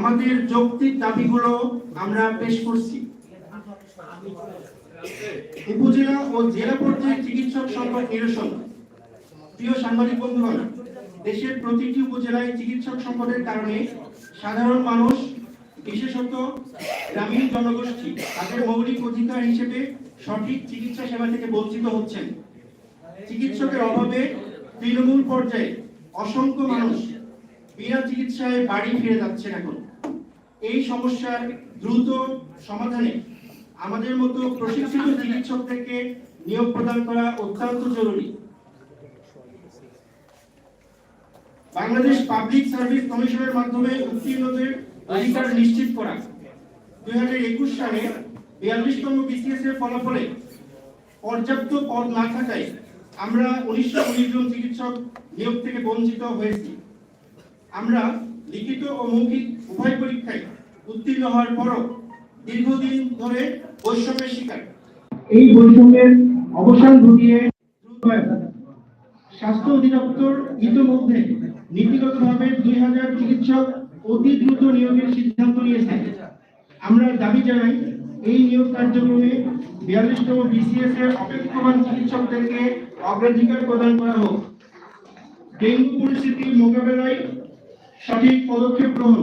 আমাদের যৌক্তিক দাবিগুলো আমরা পেশ করছি। উপজেলা ও জেলা পর্যায়ে চিকিৎসক সংকট নিরসন। প্রিয় সাংবাদিক বন্ধুগণ, দেশের প্রতিটি উপজেলায় চিকিৎসক সংকটের কারণে সাধারণ মানুষ, বিশেষত গ্রামীণ জনগোষ্ঠী, তাদের মৌলিক অধিকার হিসেবে সঠিক চিকিৎসা সেবা থেকে বঞ্চিত হচ্ছেন। চিকিৎসকের অভাবে তৃণমূল পর্যায়ে অসংখ্য মানুষ বিনা চিকিৎসায় বাড়ি ফিরে যাচ্ছেন এখন। এই সমস্যার দ্রুত সমাধানে আমাদের মতো প্রশিক্ষিত চিকিৎসকদেরকে নিয়োগ প্রদান করা অত্যন্ত জরুরি। বাংলাদেশ পাবলিক সার্ভিস কমিশনের মাধ্যমে উত্তীর্ণদের অধিকার নিশ্চিত করা। দুই হাজার একুশ সালে বিয়াল্লিশতম বিসিএস এর ফলাফলে পর্যাপ্ত পদ না থাকায় আমরা উনিশশো উনিশ জন চিকিৎসক নিয়োগ থেকে বঞ্চিত হয়েছি। আমরা লিখিত ও মৌখিক উভয় পরীক্ষায় উত্তীর্ণ হওয়ার পরও দীর্ঘদিন ধরে বৈষম্যের শিকার। এই বৈষম্যের অবসান ঘটিয়ে স্বাস্থ্য অধিদপ্তর ইতিমধ্যে নীতিগতভাবে দুই হাজার চিকিৎসক অতি দ্রুত নিয়োগের সিদ্ধান্ত নিয়েছে। আমরা দাবি জানাই এই নিয়োগ কার্যক্রমে বিয়াল্লিশতম বিসিএস এর অপেক্ষমান চিকিৎসকদেরকে অগ্রাধিকার প্রদান করা হোক। ডেঙ্গু পরিস্থিতির মোকাবেলায় সঠিক পদক্ষেপ গ্রহণ।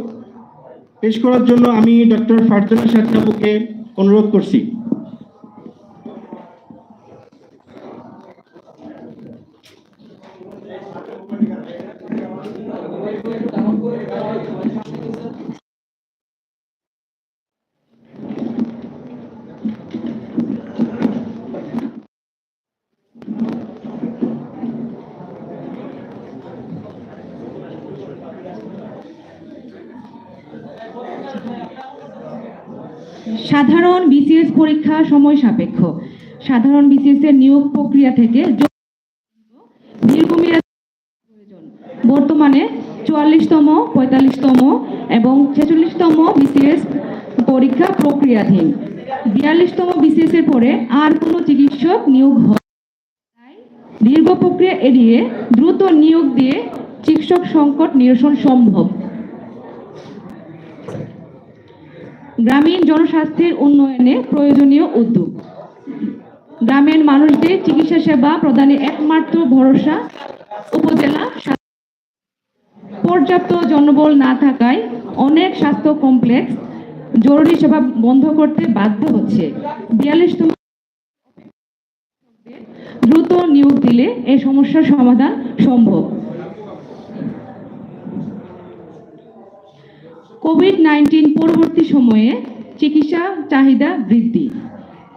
পেশ করার জন্য আমি ডক্টর ফারজানা সাত্তাবুকে অনুরোধ করছি। সাধারণ বিসিএস পরীক্ষা সময় সাপেক্ষ। সাধারণ বিসিএস এর নিয়োগ প্রক্রিয়া থেকে বর্তমানে চুয়াল্লিশতম, পঁয়তাল্লিশতম এবং ছেচল্লিশতম বিসিএস পরীক্ষা প্রক্রিয়াধীন। বিয়াল্লিশতম বিসিএস এর পরে আর কোনো চিকিৎসক নিয়োগ হয় দীর্ঘ প্রক্রিয়া এড়িয়ে দ্রুত নিয়োগ দিয়ে চিকিৎসক সংকট নিরসন সম্ভব। গ্রামীণ জনস্বাস্থ্যের উন্নয়নে প্রয়োজনীয় উদ্যোগ। গ্রামের মানুষদের চিকিৎসা সেবা প্রদানে একমাত্র ভরসা উপজেলা পর্যাপ্ত জনবল না থাকায় অনেক স্বাস্থ্য কমপ্লেক্স জরুরি সেবা বন্ধ করতে বাধ্য হচ্ছে। বিয়াল্লিশতম দ্রুত নিয়োগ দিলে এই সমস্যার সমাধান সম্ভব। কোভিড নাইন্টিন পরবর্তী সময়ে চিকিৎসা চাহিদা বৃদ্ধি।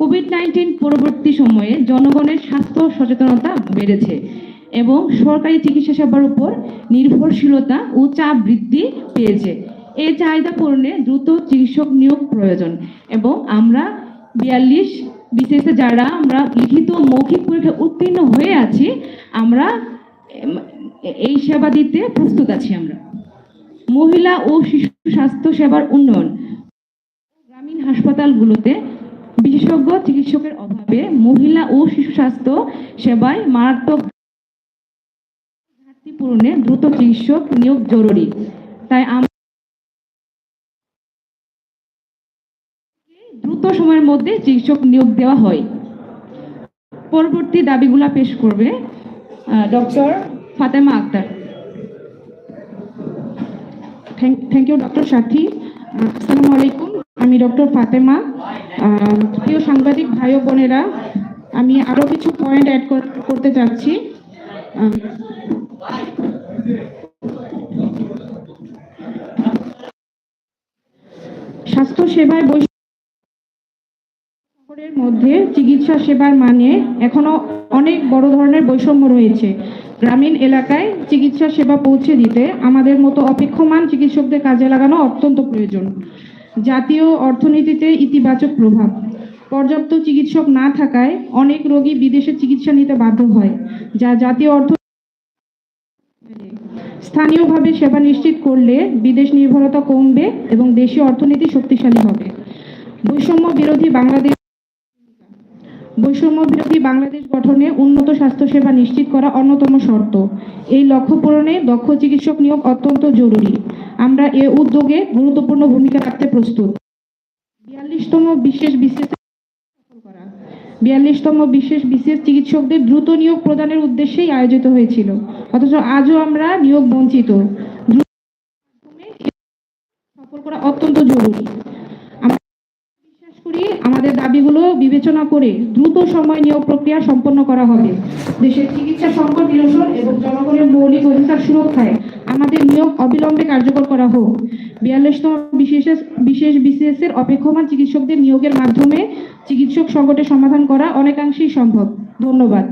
কোভিড নাইন্টিন পরবর্তী সময়ে জনগণের স্বাস্থ্য সচেতনতা বেড়েছে এবং সরকারি চিকিৎসা সেবার উপর নির্ভরশীলতা ও চাপ বৃদ্ধি পেয়েছে। এই চাহিদা পূরণে দ্রুত চিকিৎসক নিয়োগ প্রয়োজন এবং আমরা বিয়াল্লিশ বিশেষে যারা আমরা লিখিত মৌখিক পরীক্ষা উত্তীর্ণ হয়ে আছি, আমরা এই সেবা দিতে প্রস্তুত আছি আমরা। মহিলা ও শিশু স্বাস্থ্য সেবার উন্নয়ন। গ্রামীণ হাসপাতালগুলোতে বিশেষজ্ঞ চিকিৎসকের অভাবে মহিলা ও শিশু স্বাস্থ্য সেবায় মারাত্মক ঘাটতি পূরণে দ্রুত চিকিৎসক নিয়োগ জরুরি। তাই দ্রুত সময়ের মধ্যে চিকিৎসক নিয়োগ দেওয়া হয়। পরবর্তী দাবিগুলা পেশ করবে doctor Fatema Akhtar. Thank you doctor Sathi আসসালামু আলাইকুম আমি ডক্টর ফাতেমা আহ, প্রিয় সাংবাদিক ভাই ও বোনেরা আমি আরও কিছু পয়েন্ট অ্যাড করতে চাচ্ছি। আহ, স্বাস্থ্য সেবায় মধ্যে চিকিৎসা সেবার মানে এখনও অনেক বড় ধরনের বৈষম্য রয়েছে। গ্রামীণ এলাকায় চিকিৎসা সেবা পৌঁছে দিতে আমাদের মতো অপেক্ষমান চিকিৎসকদের কাজে লাগানো অত্যন্ত প্রয়োজন। জাতীয় অর্থনীতিতে ইতিবাচক প্রভাব। পর্যাপ্ত চিকিৎসক না থাকায় অনেক রোগী বিদেশে চিকিৎসা নিতে বাধ্য হয়, যা জাতীয় অর্থ স্থানীয়ভাবে সেবা নিশ্চিত করলে বিদেশ নির্ভরতা কমবে এবং দেশীয় অর্থনীতি শক্তিশালী হবে। বৈষম্য বিরোধী বাংলাদেশ বৈষম্য বিরোধী বাংলাদেশ গঠনে উন্নত স্বাস্থ্যসেবা নিশ্চিত করা অন্যতম শর্ত। এই লক্ষ্য পূরণে দক্ষ চিকিৎসক নিয়োগ অত্যন্ত জরুরি। আমরা এ উদ্যোগে গুরুত্বপূর্ণ ভূমিকা রাখতে প্রস্তুত। বিয়াল্লিশতম বিশেষ বিশেষ বিয়াল্লিশতম বিশেষ বিশেষ চিকিৎসকদের দ্রুত নিয়োগ প্রদানের উদ্দেশ্যেই আয়োজিত হয়েছিল। অথচ আজও আমরা নিয়োগ বঞ্চিত। সফল করা অত্যন্ত জরুরি। করি আমাদের দাবিগুলো বিবেচনা করে দ্রুত সময় নিয়োগ প্রক্রিয়া সম্পন্ন করা হবে। দেশের চিকিৎসা সংকট নিরসন এবং জনগণের মৌলিক অধিকার সুরক্ষায় আমাদের নিয়োগ অবিলম্বে কার্যকর করা হোক। বিয়াল্লিশতম বিশেষ বিশেষ বিসিএস এর অপেক্ষমান চিকিৎসকদের নিয়োগের মাধ্যমে চিকিৎসক সংকটের সমাধান করা অনেকাংশেই সম্ভব। ধন্যবাদ।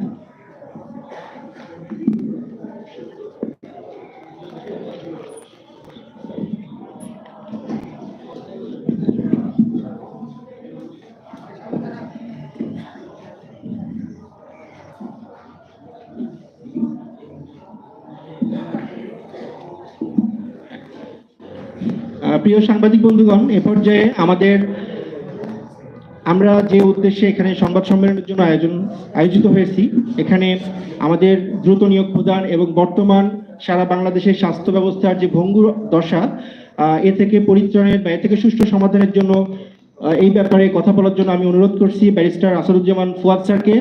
প্রিয় সাংবাদিক বন্ধুগণ, এ পর্যায়ে আমাদের আমরা যে উদ্দেশ্যে এখানে সংবাদ সম্মেলনের জন্য আয়োজন, আয়োজিত হয়েছি, এখানে আমাদের দ্রুত নিয়োগ প্রদান এবং বর্তমান সারা বাংলাদেশের স্বাস্থ্য ব্যবস্থার যে ভঙ্গুর দশা এ থেকে পরিত্রাণের বা এ থেকে সুষ্ঠু সমাধানের জন্য এই ব্যাপারে কথা বলার জন্য আমি অনুরোধ করছি ব্যারিস্টার আসাদুজ্জামান ফুয়াদ স্যারকে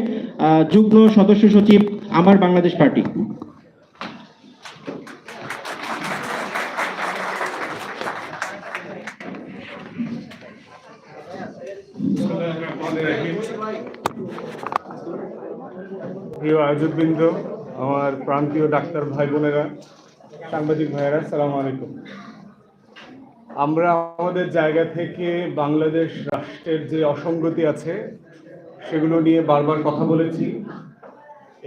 যুগ্ম সদস্য সচিব আমার বাংলাদেশ পার্টি। প্রিয় আয়োজকবৃন্দ, আমার প্রান্তীয় ডাক্তার ভাই বোনেরা সাংবাদিক ভাইয়েরা, সালাম আলাইকুম। আমরা আমাদের জায়গা থেকে বাংলাদেশ রাষ্ট্রের যে অসঙ্গতি আছে, সেগুলো নিয়ে বারবার কথা বলেছি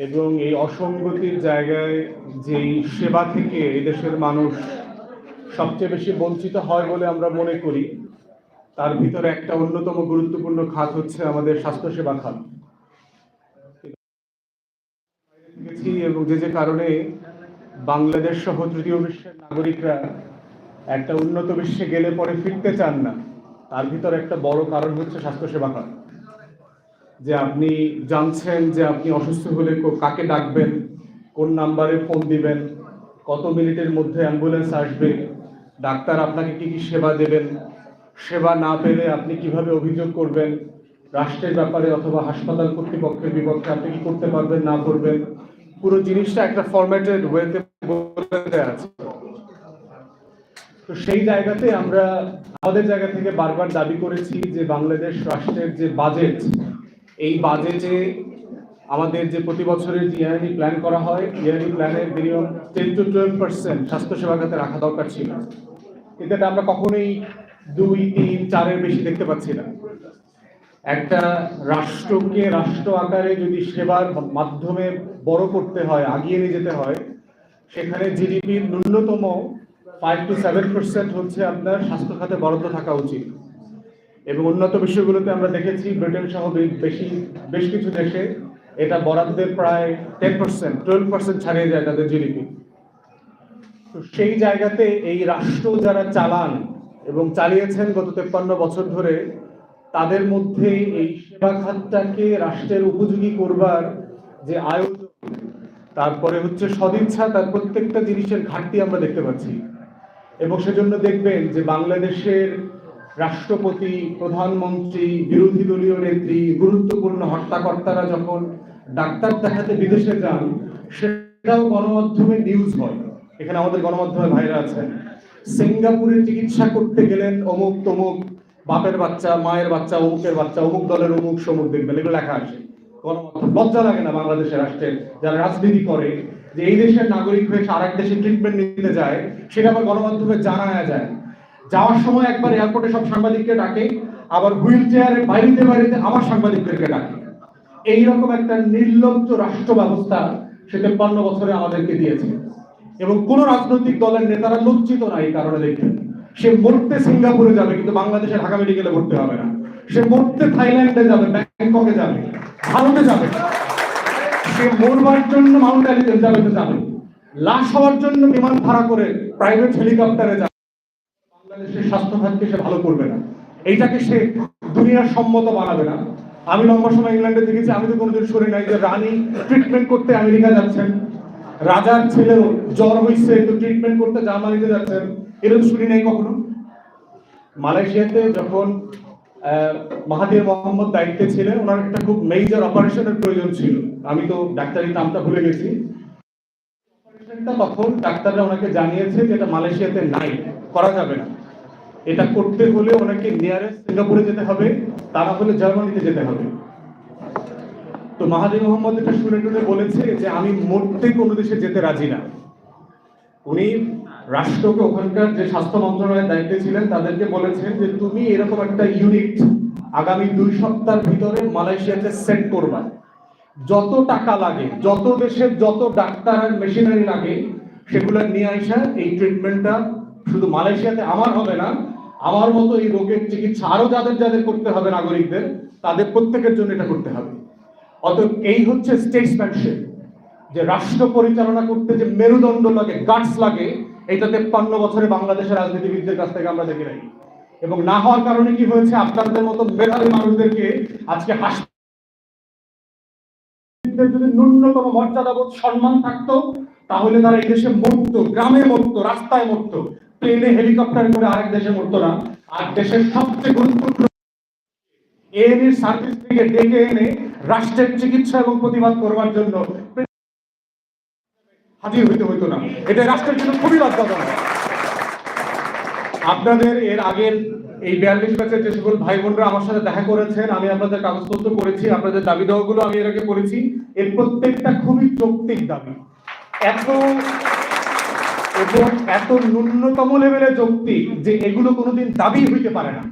এবং এই অসঙ্গতির জায়গায় যেই সেবা থেকে এদেশের মানুষ সবচেয়ে বেশি বঞ্চিত হয় বলে আমরা মনে করি, তার ভিতরে একটা অন্যতম গুরুত্বপূর্ণ খাত হচ্ছে আমাদের স্বাস্থ্যসেবা খাত। গেছি এবং যে যে কারণে বাংলাদেশ সহ তৃতীয় বিশ্বের নাগরিকরা একটা উন্নত বিশ্বে গেলে পরে ফিরতে চান না, তার ভিতর একটা বড় কারণ হচ্ছে স্বাস্থ্যসেবা খাত যে আপনি জানছেন যে আপনি অসুস্থ হলে কাকে ডাকবেন, কোন নাম্বারে ফোন দিবেন, কত মিনিটের মধ্যে অ্যাম্বুলেন্স আসবে, ডাক্তার আপনাকে কি কি সেবা দেবেন, সেবা না পেলে আপনি কীভাবে অভিযোগ করবেন, রাষ্ট্রের ব্যাপারে অথবা হাসপাতাল কর্তৃপক্ষের বিপক্ষে আপনি কি করতে পারবেন, না করবেন পুরো জিনিসটা একটা ফরম্যাটেড ওয়েতে বলে দেওয়া আছে। তো সেই জায়গাতে আমরা আমাদের জায়গা থেকে বারবার দাবি করেছি যে বাংলাদেশ রাষ্ট্রের যে বাজেট এই বাজেটে আমাদের যে প্রতি বছরের যে প্ল্যান করা হয় ইয়ারলি প্ল্যানের minimum ten to twelve percent স্বাস্থ্যসেবা খাতে রাখা দরকার ছিল। কিন্তু এটা আমরা কখনোই দুই, তিন, চারের বেশি দেখতে পাচ্ছি না। একটা রাষ্ট্রকে রাষ্ট্র আকারে যদি সেবার মাধ্যমে বড় করতে হয়, আগিয়ে নিয়ে যেতে হয়, সেখানে জিডিপির ন্যূনতম ফাইভ টু সেভেন পার্সেন্ট হচ্ছে আপনার স্বাস্থ্য খাতে বরাদ্দ থাকা উচিত। এবং উন্নত বিষয়গুলোতে আমরা দেখেছি ব্রিটেন সহ বেশি, বেশ কিছু দেশে এটা বরাদ্দের প্রায় টেন পার্সেন্ট টুয়েলভ পার্সেন্ট ছাড়িয়ে যায় তাদের জিডিপি তো সেই জায়গাতে এই রাষ্ট্র যারা চালান এবং চালিয়েছেন গত তেপ্পান্ন বছর ধরে, তাদের মধ্যে এই সেবা খাতটাকে রাষ্ট্রের উপযোগী করবার যে আয়োজন তারপরে হচ্ছে সদিচ্ছা তার প্রত্যেকটা জিনিসের ঘাটতি আমরা দেখতে পাচ্ছি। এবং সেজন্য দেখবেন যে বাংলাদেশের রাষ্ট্রপতি, প্রধানমন্ত্রী, বিরোধী দলীয় নেত্রী, গুরুত্বপূর্ণ হত্যাকর্তারা যখন ডাক্তার দেখাতে বিদেশে যান, সেটাও গণমাধ্যমে নিউজ হয়। এখানে আমাদের গণমাধ্যমে ভাইরা আছেন। সিঙ্গাপুরে চিকিৎসা করতে গেলেন অমুক তমুক বাপের বাচ্চা, মায়ের বাচ্চা, অমুকের বাচ্চা, অমুক দলের অমুক সমুক দেখবেন, এগুলো লেখা আছে। লজ্জা লাগে না বাংলাদেশের রাষ্ট্রের যারা রাজনীতি করে, যে এই দেশের নাগরিক হয়ে আরেক দেশে ট্রিটমেন্ট নিতে যায়, সেটা আবার গণমাধ্যমে জানায়া যায় যাওয়ার সময় একবার এয়ারপোর্টে সব সাংবাদিককে ডাকে, আবার হুইল চেয়ারে বাড়িতে বাড়িতে আবার সাংবাদিকদেরকে ডাকে। এইরকম একটা নির্লজ্জ রাষ্ট্র ব্যবস্থা সে তেপ্পান্ন বছরে আমাদেরকে দিয়েছে। এবং কোন রাজনৈতিক দলের নেতারা লজ্জিত না এই কারণে দেখবেন। সে মরতে সিঙ্গাপুরে যাবে, কিন্তু বাংলাদেশে ঢাকা মেডিকেলে ভর্তি হবে না। সে মরতে থাইল্যান্ডে যাবে, ব্যাংককে যাবে। ভারতে যাবে। সে মরবার জন্য মাউন্ট এলিজাবেথে যাবে। লাশ হওয়ার জন্য বিমান ভাড়া করে প্রাইভেট হেলিকপ্টারে যাবে। বাংলাদেশের স্বাস্থ্য খাতকে সে ভালো করবে না। এইটাকে সে দুনিয়ার সম্মত বানাবে না। আমি লম্বা সময় ইংল্যান্ডে দেখেছি, আমি তো কোনোদিন শুনি নাই যে রানী ট্রিটমেন্ট করতে আমেরিকা যাচ্ছেন। রাজার ছেলেও জ্বর হয়েছে তো ট্রিটমেন্ট করতে জার্মানিতে যাচ্ছেন। এরকম শুনি নাই কখনো? মালয়েশিয়াতে যখন আহ, মাহাথির মোহাম্মদ দায়িত্বে ছিলেন। ওনার একটা খুব মেজর অপারেশনের প্রয়োজন ছিল। আমি তো ডাক্তারি নামটা ভুলে গেছি। অপারেশনটা তখন ডাক্তাররা ওনাকে জানিয়েছে যে এটা মালয়েশিয়াতে নাই করা যাবে না। এটা করতে হলে ওনাকে নিয়ারেস্ট সিঙ্গাপুরে যেতে হবে তা না হলে জার্মানিতে যেতে হবে। তো মাহাদি মোহাম্মদ এটা শুনে টুনে বলেছে যে আমি মরতে কোনো দেশে যেতে রাজি না। উনি রাষ্ট্রকে ওখানকার যে স্বাস্থ্য মন্ত্রণালয়ের দায়িত্বে ছিলেন, তাদেরকে বলেছেন যে তুমি এরকম একটা ইউনিট আগামী দুই সপ্তাহের ভিতরে মালয়েশিয়াতে সেট করবা। যত টাকা লাগে, যত দেশের যত ডাক্তার আর মেশিনারি লাগে, সেগুলো নিয়ে আসা এই ট্রিটমেন্টটা শুধু মালয়েশিয়াতে আমার হবে না, আমার মতো এই রোগের চিকিৎসা আরও যাদের যাদের করতে হবে নাগরিকদের, তাদের প্রত্যেকের জন্য এটা করতে হবে। অতএব এই হচ্ছে স্টেটসম্যানশিপ যে রাষ্ট্র পরিচালনা করতে যে মেরুদণ্ড লাগে গাটস লাগে এটা তেপ্পান্ন বছরে বাংলাদেশের রাজনীতিবিদদের কাছ থেকে আমরা দেখি নাই। এবং না হওয়ার কারণে কি হয়েছে, আপনাদের মতো মেধাবী মানুষদেরকে আজকে হাসপাতাল যদি ন্যূনতম মর্যাদাবোধ সম্মান থাকতো, তাহলে তারা এই দেশে মরতো, গ্রামে মরতো, রাস্তায় মরতো, প্লেনে হেলিকপ্টার করে আরেক দেশে মরতো না। আর দেশের সবচেয়ে গুরুত্বপূর্ণ এএনএর সার্ভিস থেকে ডেকে এনে রাষ্ট্রের চিকিৎসা এবং প্রতিবাদ করবার জন্য হাজির হইতে হইতো না। এটা রাষ্ট্রের জন্য খুবই লজ্জাজনক। আপনাদের এর আগের এই বিয়াল্লিশ ব্যাচের যে সকল ভাই বোনরা আমার সাথে দেখা করেছেন, আমি আপনাদের কাগজপত্র করেছি, আপনাদের দাবি দেওয়াগুলো আমি এর আগে করেছি। এর প্রত্যেকটা খুবই যৌক্তিক দাবি। এত এবং এত ন্যূনতম লেভেলের যৌক্তিক যে এগুলো কোনোদিন দাবি হইতে পারে না।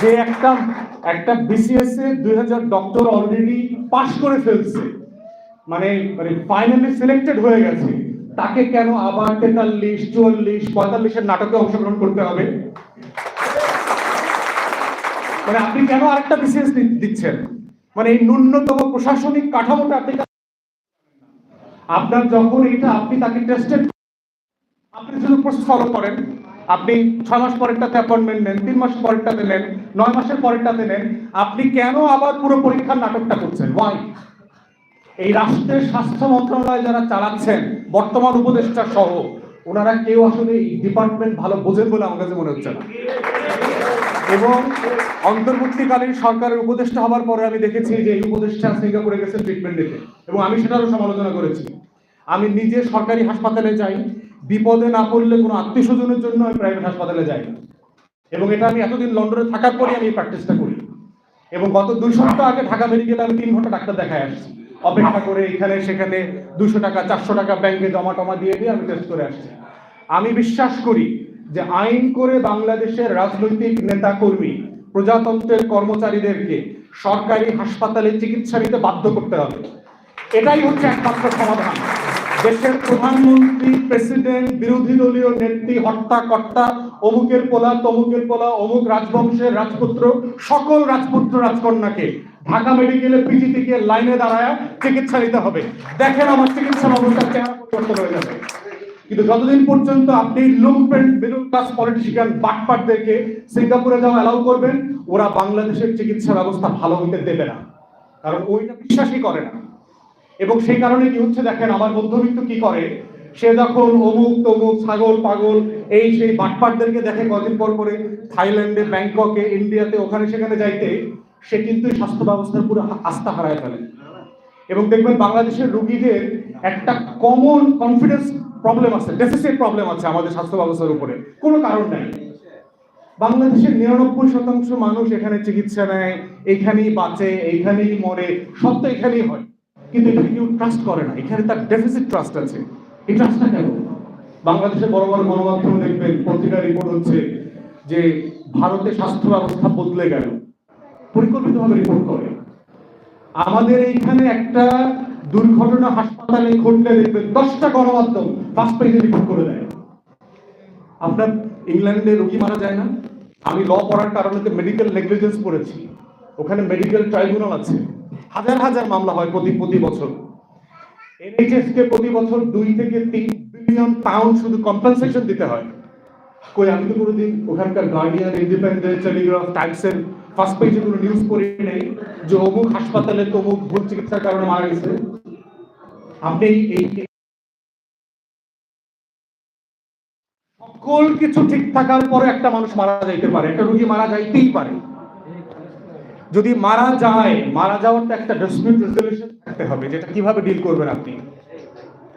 যে একটা একটা বিসিএস এ দুই হাজার ডক্টর অলরেডি পাশ করে ফেলছে। মানে মানে ফাইনালি সিলেক্টেড হয়ে গেছে। তাকে কেন আবার তেতাল্লিশ, চুয়াল্লিশ, পঁয়তাল্লিশের নাটকে অংশগ্রহণ করতে হবে? মানে আপনি কেন আরেকটা বিসিএস দিচ্ছেন? মানে এই ন্যূনতম প্রশাসনিক কাঠামোটা আপনি আপনার যখন এটা আপনি তাকে টেস্টেড আপনি শুধু প্রসেস ফলো করেন। আপনি ছয় মাস পরেরটাতে অ্যাপয়েন্টমেন্ট নেন, তিন মাস পরেরটাতে নেন, নয় মাসের পরেরটাতে নেন। আপনি কেন আবার পুরো পরীক্ষার নাটকটা করছেন? ওয়াই এই রাষ্ট্রের স্বাস্থ্য মন্ত্রণালয় যারা চালাচ্ছেন, বর্তমান উপদেষ্টা সহ, ওনারা কেউ আসলে এই ডিপার্টমেন্ট ভালো বোঝেন বলে আমার কাছে মনে হচ্ছে না। এবং অন্তর্বর্তীকালীন সরকারের উপদেষ্টা হবার পরে আমি দেখেছি যে এই উপদেষ্টা সিঙ্গাপুরে গেছে ট্রিটমেন্ট নিতে এবং আমি সেটারও সমালোচনা করেছি। আমি নিজে সরকারি হাসপাতালে যাই, বিপদে না পড়লে কোনো আত্মীয় স্বজনের জন্য আমি প্রাইভেট হাসপাতালে যাই না। এবং এটা আমি এতদিন লন্ডনে থাকার পরে আমি এই প্র্যাকটিসটা করি। এবং গত দুই সপ্তাহ আগে ঢাকা মেডিকেলে আমি তিন ঘণ্টা ডাক্তার দেখায় আসছি। অপেক্ষা করে এখানে সেখানে দুশো টাকা, চারশো টাকা ব্যাংকে জমা টমা দিয়ে দিয়ে আমি টেস্ট করে আসছি। আমি বিশ্বাস করি যে আইন করে বাংলাদেশের রাজনৈতিক নেতা কর্মী প্রজাতন্ত্রের কর্মচারীদেরকে সরকারি হাসপাতালে চিকিৎসা নিতে বাধ্য করতে হবে। এটাই হচ্ছে একমাত্র সমাধান। দেশের প্রধানমন্ত্রী, প্রেসিডেন্ট, বিরোধী দলীয় নেত্রী, হত্যাকর্তা, অমুকের পোলা, তমুকের পোলা, অমুক রাজবংশের রাজপুত্র, সকল রাজপুত্র রাজকন্যাকে ঢাকা মেডিকেলে পিজি থেকে লাইনে দাঁড়ায় চিকিৎসা নিতে হবে। দেখেন আমার চিকিৎসা ব্যবস্থার চেহারা পরিবর্তন হয়ে যাবে। কিন্তু যতদিন পর্যন্ত আপনি লুমপেন্ট মিডল ক্লাস পলিটিশিয়ান বাটপাটদেরকে সিঙ্গাপুরে যাওয়া অ্যালাউ করবেন, ওরা বাংলাদেশের চিকিৎসা ব্যবস্থা ভালো হইতে দেবে না। কারণ ওইটা বিশ্বাসই করে না। এবং সেই কারণে কি হচ্ছে দেখেন, আমার মধ্যবিত্ত কি করে? সে যখন অমুক তমুক ছাগল পাগল, এই সেই বাটপাটদেরকে দেখে কদিন পর করে থাইল্যান্ডে, ব্যাংককে, ইন্ডিয়াতে, ওখানে সেখানে যাইতে, সে কিন্তু স্বাস্থ্য ব্যবস্থার পুরো আস্থা হারায় ফেলে। এবং দেখবেন বাংলাদেশের রুগীদের একটা কমন কনফিডেন্স প্রবলেম আছে ডেফিসিট প্রবলেম আছে আমাদের স্বাস্থ্য ব্যবস্থার উপরে। কোনো কারণ নাই। বাংলাদেশের নিরানব্বই শতাংশ মানুষ এখানে চিকিৎসা নেয়, এখানেই বাঁচে, এইখানেই মরে, সব তো এখানেই হয়। কিন্তু এটাকে কেউ ট্রাস্ট করে না। এখানে তার ডেফিসিট ট্রাস্ট আছে। এই ট্রাস্টটা কেন? বাংলাদেশের বড় বড় গণমাধ্যম দেখবেন পত্রিকা রিপোর্ট হচ্ছে যে ভারতে স্বাস্থ্য ব্যবস্থা বদলে গেল। পরিকল্পিতভাবে রিপোর্ট করে। আমাদের এইখানে একটা দুর্ঘটনা হাসপাতালে ঘটলে দেখবেন দশটা গণমাধ্যম ফার্স্ট পেজে রিপোর্ট করে দেয়। আপনার ইংল্যান্ডে রোগী মারা যায় না? আমি ল পড়ার কারণে মেডিকেল নেগলিজেন্স পড়েছি। ওখানে মেডিকেল ট্রাইব্যুনাল আছে। হাজার হাজার মামলা হয় প্রতি প্রতি বছর। এনএইচএস কে প্রতি বছর দুই থেকে তিন বিলিয়ন পাউন্ড শুধু কম্পেনসেশন দিতে হয়। কই, আমি তো কোনোদিন ওখানকার গার্ডিয়ান ইন্ডিপেন্ডেন্ট টেলিগ্রাফ টাইমসের ফার্স্ট পেজে কোনো নিউজ পড়ি নেই যে অমুক হাসপাতালে তমুক ভুল চিকিৎসার কারণে মারা গেছে। আপনি এই সকল কিছু ঠিক থাকার পরে একটা মানুষ মারা যাইতে পারে, একটা রোগী মারা যাইতেই পারে। যদি মারা যায়, মারা যাওয়ার তো একটা ডিসপিউট রেজলিউশন থাকতে হবে, যেটা কীভাবে ডিল করবেন আপনি?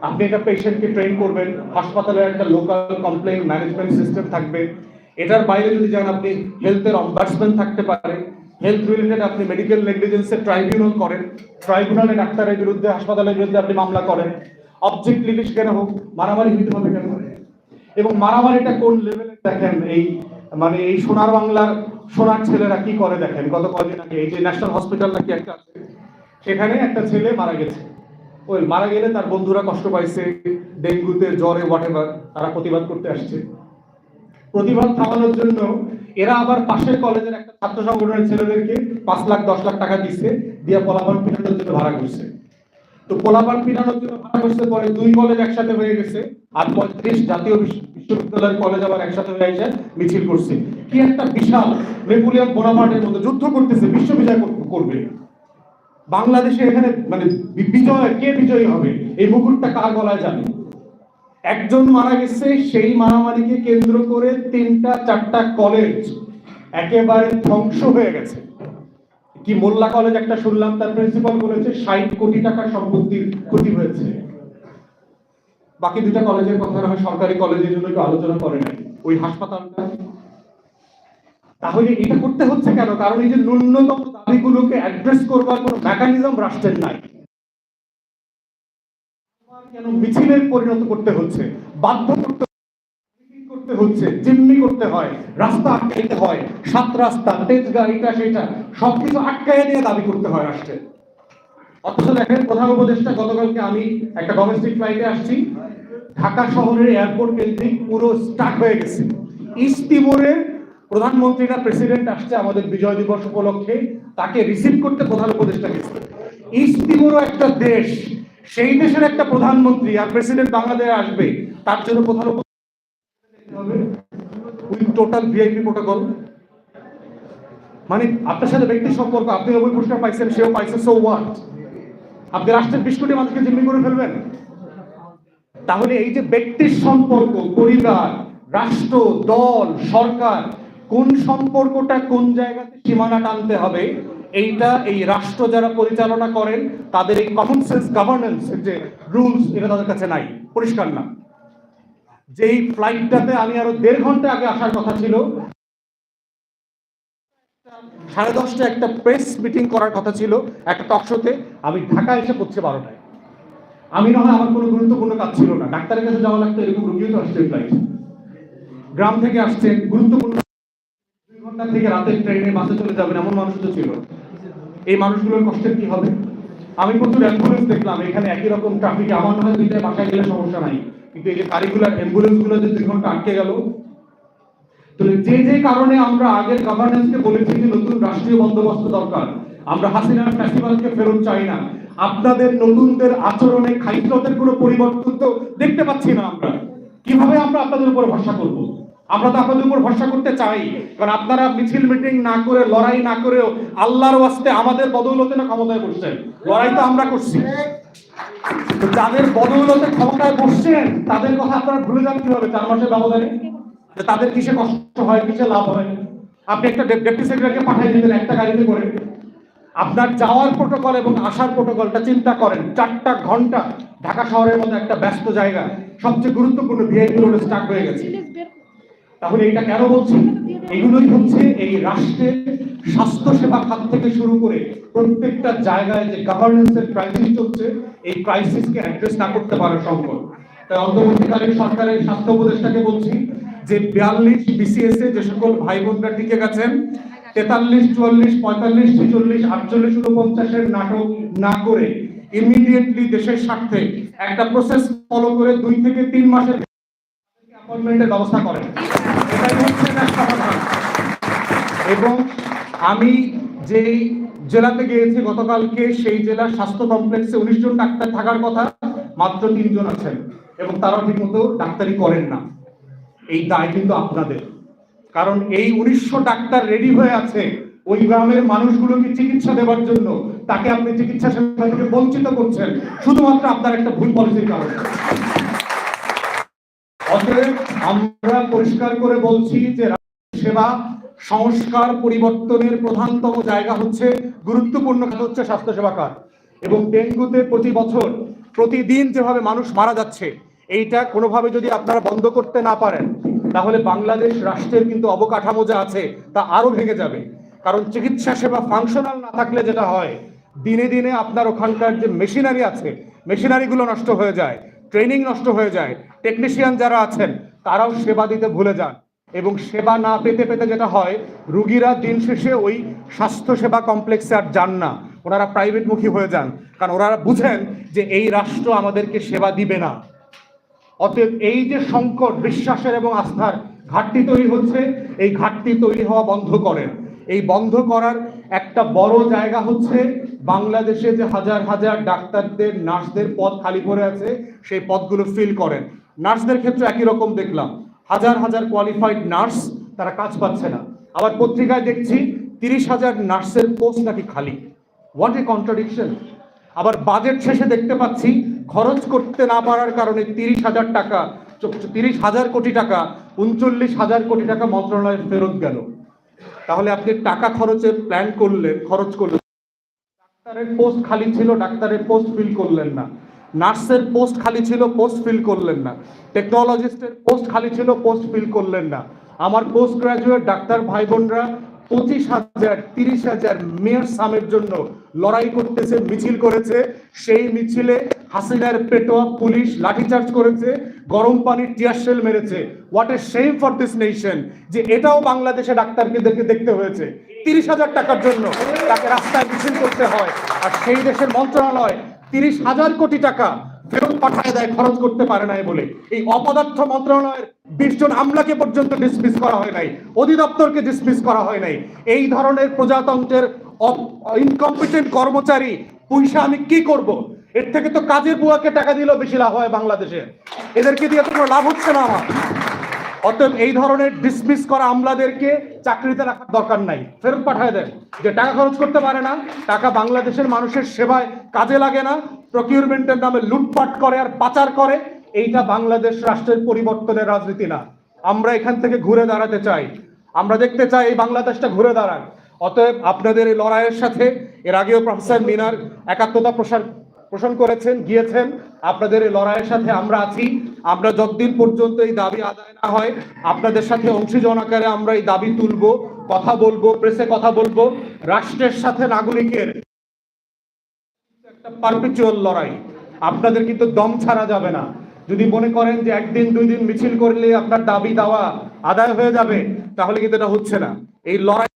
আপনি একটা পেশেন্টকে ট্রেন করবেন, হাসপাতালে একটা লোকাল কমপ্লেন ম্যানেজমেন্ট সিস্টেম থাকবে। এটার বাইরে যদি যান, আপনি হেলথের অম্বাসমেন্ট থাকতে পারে। হেলথ রিলেটেড আপনি মেডিকেল নেগলিজেন্সের ট্রাইব্যুনাল করেন। ট্রাইব্যুনালে ডাক্তারের বিরুদ্ধে, হাসপাতালের বিরুদ্ধে আপনি মামলা করেন। অবজেক্ট লিটিশ কেন হোক, মারামারি হইতে হবে কেন এবং মারামারিটা কোন লেভেলে দেখেন, এই মানে এই সোনার বাংলার সোনার ছেলেরা কি করে দেখেন? গত কদিন আগে এই যে ন্যাশনাল হসপিটাল নাকি একটা আছে, সেখানে একটা ছেলে মারা গেছে। ওই মারা গেলে তার বন্ধুরা কষ্ট পাইছে, ডেঙ্গুতে, জ্বরে হোয়াট তারা প্রতিবাদ করতে আসছে। প্রতিবাদ থামানোর জন্য এরা আবার পাশের কলেজের একটা ছাত্র সংগঠনের ছেলেদেরকে পাঁচ লাখ, দশ লাখ টাকা দিচ্ছে দিয়ে পলাপান পিটানোর জন্য ভাড়া করছে। তো পোলাপান পিটানোর জন্য ভাড়া করছে পরে দুই কলেজ একসাথে হয়ে গেছে আর পঁয়ত্রিশ জাতীয় বিশ্ব- বিশ্ববিদ্যালয়ের কলেজ আবার একসাথে হয়ে এসে মিছিল করছে। কি একটা বিশাল নেপোলিয়ন বোনাপার্টের মতো যুদ্ধ করতেছে, বিশ্ব বিজয় করবে। বাংলাদেশে এখানে মানে বিজয়, কে বিজয়ী হবে? এই মুকুটটা কার গলায় যাবে? একজন মারা গেছে, সেই মারামারিকে কেন্দ্র করে তিনটা, চারটা কলেজ একেবারে ধ্বংস হয়ে গেছে। কি মোল্লা কলেজ একটা শুনলাম, তার প্রিন্সিপাল বলেছে ষাট কোটি টাকার সম্পত্তির ক্ষতি হয়েছে। বাকি দুটা কলেজের কথা হয় সরকারি কলেজের জন্য একটু আলোচনা করে নাই ওই হাসপাতালটা। তাহলে এটা করতে হচ্ছে কেন? কারণ এই যে ন্যূনতম দাবিগুলোকে অ্যাড্রেস করবার কোনো মেকানিজম রাষ্ট্রের নাই। কেন মিছিলের পরিণত করতে হচ্ছে? বাধ্য করতে করতে হচ্ছে, জিম্মি করতে হয়, রাস্তা আটকাইতে হয়, সাত রাস্তা, তেজগা এটা সেটা, সবকিছু আটকাইয়ে দিয়ে দাবি করতে হয় রাষ্ট্রের। অথচ দেখেন, প্রধান উপদেষ্টা, গতকালকে আমি একটা ডোমেস্টিক ফ্লাইটে আসছি, ঢাকা শহরের এয়ারপোর্ট কেন্দ্রিক পুরো স্টাক হয়ে গেছে। ইস্ট তিমুরের প্রধানমন্ত্রীরা প্রেসিডেন্ট আসছে আমাদের বিজয় দিবস উপলক্ষে, তাকে রিসিভ করতে প্রধান উপদেষ্টা গেছে। ইস্ট তিমুরও একটা দেশ, সেই দেশের একটা প্রধানমন্ত্রী আর প্রেসিডেন্ট বাংলাদেশে আসবে, তার জন্য প্রধান উইথ টোটাল ভিআইপি প্রোটোকল মানে আপনার সাথে সম্পর্ক, আপনি পুরস্কার পাইছেন, সেও পাইছে সো হোয়াট আপনি রাষ্ট্রের বিশ কোটি মানুষকে জিম্মি করে ফেলবেন। তাহলে এই যে ব্যক্তির সম্পর্ক, পরিবার, রাষ্ট্র, দল, সরকার, কোন সম্পর্কটা কোন জায়গাতে সীমানা টানতে হবে, এইটা এই রাষ্ট্র যারা পরিচালনা করেন, তাদের এই কমন সেন্স গভর্নেন্স যে রুলস এটা তাদের কাছে নাই, পরিষ্কার না। যেই ফ্লাইটটাতে আমি আরও দেড় ঘণ্টা আগে আসার কথা ছিল, সাড়ে দশটা একটা প্রেস মিটিং করার কথা ছিল, একটা টক শোতে আমি ঢাকা এসে পড়ছে বারোটায়। আমি না হয় আমার কোনো গুরুত্বপূর্ণ কাজ ছিল না। ডাক্তারের কাছে যাওয়া লাগতো, এরকম রুগীও তো আসছে ফ্লাইট গ্রাম থেকে আসছে গুরুত্বপূর্ণ দুই ঘণ্টা থেকে রাতের ট্রেনে বাসে চলে যাবেন, এমন মানুষ তো ছিল। এই মানুষগুলোর কষ্টের কি হবে? আমি প্রচুর অ্যাম্বুলেন্স দেখলাম, এখানে একই রকম ট্রাফিকে আমার মনে হয় বাসায় গেলে সমস্যা নাই। কিন্তু এই যে অ্যাম্বুলেন্সগুলো যে দুই ঘণ্টা আটকে গেল, তাহলে যে যে কারণে আমরা আগের গভর্নেন্সকে বলেছি যে নতুন রাষ্ট্রীয় বন্দোবস্ত দরকার, আমরা হাসিনার ফেস্টিভ্যালকে ফেরত চাই না। আপনাদের নতুনদের আচরণে খাইফলতের কোনো পরিবর্তন তো দেখতে পাচ্ছি না আমরা। কীভাবে আমরা আপনাদের উপর ভরসা করব? আমরা তো আপনাদের উপর ভরসা করতে চাই। কারণ আপনারা মিছিল, মিটিং না করে, লড়াই না করেও আল্লাহর ওয়াস্তে আমাদের বদৌলতে না ক্ষমতায় বসছেন। লড়াই তো আমরা করছি। যাদের বদৌলতে ক্ষমতায় বসছেন, তাদের কথা আপনারা ভুলে যান কীভাবে? চার মাসের ব্যবধানে? তাদের কিসে কষ্ট হয়, কিসে লাভ হয়? আপনি একটা ডেপুটি সেক্রেটারিকে পাঠিয়ে দিলেন একটা গাড়িতে করে। আপনার যাওয়ার প্রোটোকল এবং আসার প্রোটোকলটা চিন্তা করেন। চারটা ঘণ্টা ঢাকা শহরের মতো একটা ব্যস্ত জায়গা। সবচেয়ে গুরুত্বপূর্ণ ভিআইপি রোডে স্টার্ট হয়ে গেছে। তাহলে এটা কেন বলছি এগুলোই হচ্ছে এই রাষ্ট্রের স্বাস্থ্য সেবা খাত থেকে শুরু করে প্রত্যেকটা জায়গায় যে গভর্নেন্সের ক্রাইসিস চলছে, এই ক্রাইসিসকে অ্যাড্রেস না করতে পারা সম্ভব। তাই অন্তর্বর্তীকালীন সরকারের স্বাস্থ্য উপদেষ্টাকে বলছি যে বিয়াল্লিশ বিসিএস এ যে সকল ভাই বোনরা টিকে গেছেন, তেতাল্লিশ, চুয়াল্লিশ, পঁয়তাল্লিশ, ছেচল্লিশ, আটচল্লিশ উনপঞ্চাশের নাটক না করে ইমিডিয়েটলি দেশের স্বার্থে একটা প্রসেস ফলো করে দুই থেকে তিন মাসের অ্যাপয়েন্টমেন্টের ব্যবস্থা করেন। এটাই হচ্ছে এবং আমি যেই জেলাতে গিয়েছি গতকালকে, সেই জেলার স্বাস্থ্য কমপ্লেক্সে উনিশ জন ডাক্তার থাকার কথা মাত্র তিনজন আছেন এবং তারা ঠিকমতো ডাক্তারি করেন না। এই দায় কিন্তু আপনাদের। কারণ এই উনিশশো ডাক্তার রেডি হয়ে আছে, ওই গ্রামের মানুষগুলোকে চিকিৎসা দেওয়ার জন্য। তাকে আপনি চিকিৎসা সেবা থেকে বঞ্চিত করছেন। শুধুমাত্র আপনার একটা ভুল পলিসির কারণে। অতএব আমরা পরিষ্কার করে বলছি যে সেবা সংস্কার পরিবর্তনের প্রধানতম জায়গা হচ্ছে গুরুত্বপূর্ণ কাজ হচ্ছে স্বাস্থ্যসেবা কাজ এবং ডেঙ্গুতে প্রতি বছর, প্রতিদিন যেভাবে মানুষ মারা যাচ্ছে, এইটা কোনোভাবে যদি আপনারা বন্ধ করতে না পারেন, তাহলে বাংলাদেশ রাষ্ট্রের কিন্তু অবকাঠামো যা আছে, তা আরও ভেঙে যাবে। কারণ চিকিৎসা সেবা ফাংশনাল না থাকলে যেটা হয়, দিনে দিনে আপনার ওখানকার যে মেশিনারি আছে মেশিনারিগুলো নষ্ট হয়ে যায়। ট্রেনিং নষ্ট হয়ে যায়। টেকনিশিয়ান যারা আছেন, তারাও সেবা দিতে ভুলে যান এবং সেবা না পেতে পেতে যেটা হয়, রুগীরা দিন শেষে ওই স্বাস্থ্য সেবা কমপ্লেক্সে আর যান না। ওনারা প্রাইভেটমুখী হয়ে যান। কারণ ওনারা বুঝেন যে এই রাষ্ট্র আমাদেরকে সেবা দিবে না। অতএব এই যে সংকট, বিশ্বাসের এবং আস্থার ঘাটতি তৈরি হচ্ছে, এই ঘাটতি তৈরি হওয়া বন্ধ করেন। এই বন্ধ করার একটা বড় জায়গা হচ্ছে বাংলাদেশে যে হাজার হাজার ডাক্তারদের, নার্সদের পদ খালি পড়ে আছে, সেই পদগুলো ফিল করেন। নার্সদের ক্ষেত্রে একই রকম দেখলাম। হাজার হাজার কোয়ালিফাইড নার্স তারা কাজ পাচ্ছে না। আবার পত্রিকায় দেখছি তিরিশ হাজার নার্সের পোস্ট নাকি খালি। হোয়াট এ কন্ট্রাডিকশন আবার বাজেট শেষে দেখতে পাচ্ছি খরচ করতে না পারার কারণে তিরিশ হাজার টাকা, তিরিশ হাজার কোটি টাকা, উনচল্লিশ হাজার কোটি টাকা মন্ত্রণালয়ে ফেরত গেল। তাহলে আপনি টাকা খরচের প্ল্যান করলেন, খরচ করলেন। ডাক্তারের পোস্ট খালি ছিল, ডাক্তারের পোস্ট ফিল করলেন না। নার্সের পোস্ট খালি ছিল পোস্ট ফিল করলেন না। টেকনোলজিস্টের পোস্ট খালি ছিল পোস্ট ফিল করলেন না। আমার পোস্ট গ্রাজুয়েট ডাক্তার ভাই বোনরা পঁচিশ হাজার, তিরিশ হাজার মেয়র সামের জন্য লড়াই করতেছে, মিছিল করেছে। সেই মিছিলে হাসিনার পেটোয়া পুলিশ লাঠিচার্জ করেছে, গরম পানির টিয়ারশেল মেরেছে। What a shame for this nation যে এটাও বাংলাদেশে ডাক্তারকে দেখতে হয়েছে। তিরিশ হাজার টাকার জন্য তাকে রাস্তায় মিছিল করতে হয়। আর সেই দেশের মন্ত্রণালয় তিরিশ হাজার কোটি টাকা ফেরত পাঠায় দেয়, খরচ করতে পারে নাই বলে। এই অপদার্থ মন্ত্রণালয়ের বিশ জন আমলাকে পর্যন্ত ডিসমিস করা হয় নাই। অধিদপ্তরকে ডিসমিস করা হয় নাই। এই ধরনের প্রজাতন্ত্রের ইনকম্পিটেন্ট কর্মচারী, পয়সা আমি কি করব? এর থেকে তো কাজের বুয়াকে টাকা দিলেও বেশি লাভ হয় বাংলাদেশে। এদেরকে দিয়ে তো কোনো লাভ হচ্ছে না আমার। অতএব এই ধরনের ডিসমিস করা আমলাদেরকে চাকরিতে রাখার দরকার নাই। ফেরত পাঠায় দেন। যে টাকা খরচ করতে পারে না, টাকা বাংলাদেশের মানুষের সেবায় কাজে লাগে না প্রকিউরমেন্টের নামে লুটপাট করে আর পাচার করে, এইটা বাংলাদেশ রাষ্ট্রের পরিবর্তনের রাজনীতি না। আমরা এখান থেকে ঘুরে দাঁড়াতে চাই। আমরা দেখতে চাই এই বাংলাদেশটা ঘুরে দাঁড়ান অতএব আপনাদের এই লড়াইয়ের সাথে, এর আগেও প্রফেসর মিনার একাত্মতা প্রসার পোষণ করেছেন, গিয়েছেন। আপনাদের এই লড়াইয়ের সাথে আমরা আছি। আমরা যতদিন পর্যন্ত এই দাবি আদায় না হয়, আপনাদের সাথে অংশীজন আকারে আমরা এই দাবি তুলব, কথা বলব প্রেসে কথা বলব। রাষ্ট্রের সাথে নাগরিকের একটা পারপিচুয়াল লড়াই। আপনাদের কিন্তু দম ছাড়া যাবে না। যদি মনে করেন যে একদিন, দুই দিন মিছিল করলে আপনার দাবি দাওয়া আদায় হয়ে যাবে, তাহলে কিন্তু এটা হচ্ছে না। এই লড়াই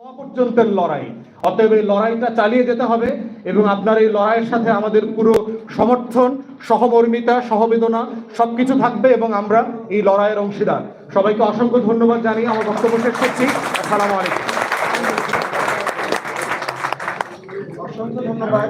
হওয়া পর্যন্ত লড়াই। অতএব এই লড়াইটা চালিয়ে যেতে হবে এবং আপনার এই লড়াইয়ের সাথে আমাদের পুরো সমর্থন, সহমর্মিতা, সহবেদনা সবকিছু থাকবে এবং আমরা এই লড়াইয়ের অংশীদার। সবাইকে অসংখ্য ধন্যবাদ জানিয়ে আমার বক্তব্য শেষ করছি। আসসালামু আলাইকুম। ধন্যবাদ।